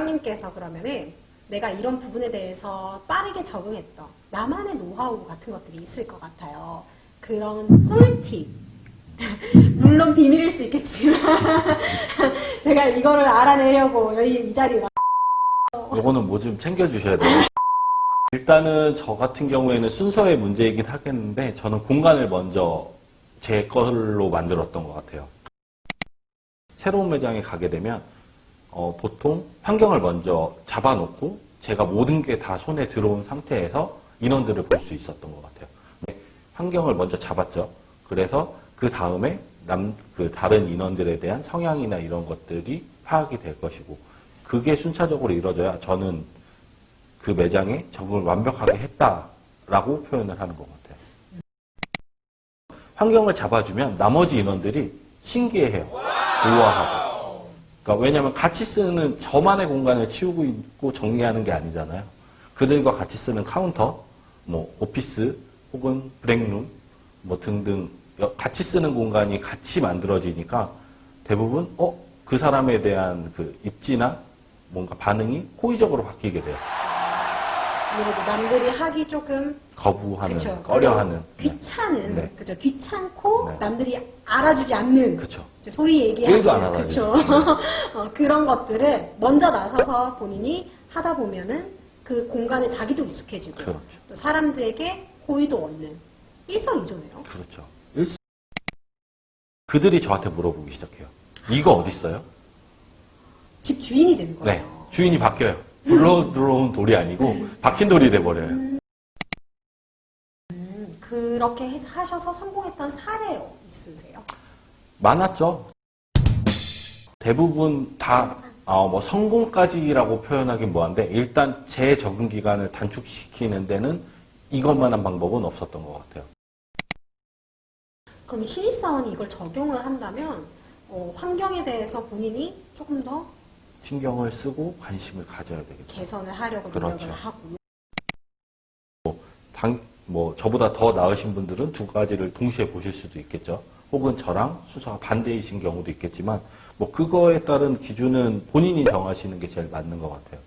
본인께서 그러면은 내가 이런 부분에 대해서 빠르게 적응했던 나만의 노하우 같은 것들이 있을 것 같아요. 그런 꿀팁. 물론 비밀일 수 있겠지만 제가 이거를 알아내려고 여기 이 자리에 와- 요거는 뭐 좀 챙겨주셔야 돼요. 일단은 저 같은 경우에는 순서의 문제이긴 하겠는데 저는 공간을 먼저 제 걸로 만들었던 것 같아요. 새로운 매장에 가게 되면 어, 보통 환경을 먼저 잡아놓고 제가 모든 게 다 손에 들어온 상태에서 인원들을 볼 수 있었던 것 같아요. 네, 환경을 먼저 잡았죠. 그래서 그 다음에 남, 그 다른 인원들에 대한 성향이나 이런 것들이 파악이 될 것이고 그게 순차적으로 이루어져야 저는 그 매장에 적응을 완벽하게 했다라고 표현을 하는 것 같아요. 환경을 잡아주면 나머지 인원들이 신기해해요. 우아하고. 그러니까 왜냐하면 같이 쓰는 저만의 공간을 치우고 있고 정리하는 게 아니잖아요. 그들과 같이 쓰는 카운터, 뭐 오피스 혹은 브렉룸 뭐 등등 여- 같이 쓰는 공간이 같이 만들어지니까 대부분 어 그 사람에 대한 그 입지나 뭔가 반응이 호의적으로 바뀌게 돼요. 아무래도 남들이 하기 조금 거부하는, 그쵸, 꺼려하는. 귀찮은 네. 그죠 귀찮고 네. 남들이 알아주지 않는. 이제 소위 얘기하는 일도 안 알아주죠. 그쵸. 어, 그런 것들을 먼저 나서서 본인이 하다 보면은 그 공간에 자기도 익숙해지고 그렇죠. 또 사람들에게 호의도 얻는 일석이조네요. 그렇죠. 일- 그들이 저한테 물어보기 시작해요. 이거 어디 있어요? 집 주인이 되는 거예요. 네. 주인이 바뀌어요. 불러 들어온 돌이 아니고 박힌 돌이 돼버려요. 음, 그렇게 해- 하셔서 성공했던 사례 있으세요? 많았죠. 대부분 다, 어, 뭐 성공까지라고 표현하긴 뭐한데, 일단 제 적응 기간을 단축시키는 데는 이것만한 방법은 없었던 것 같아요. 그럼 신입사원이 이걸 적용을 한다면 어, 환경에 대해서 본인이 조금 더 신경을 쓰고 관심을 가져야 되겠죠. 개선을 하려고 노력을 그렇죠. 하고 당, 뭐, 저보다 더 나으신 분들은 두 가지를 동시에 보실 수도 있겠죠. 혹은 저랑 순서가 반대이신 경우도 있겠지만, 뭐, 그거에 따른 기준은 본인이 정하시는 게 제일 맞는 것 같아요.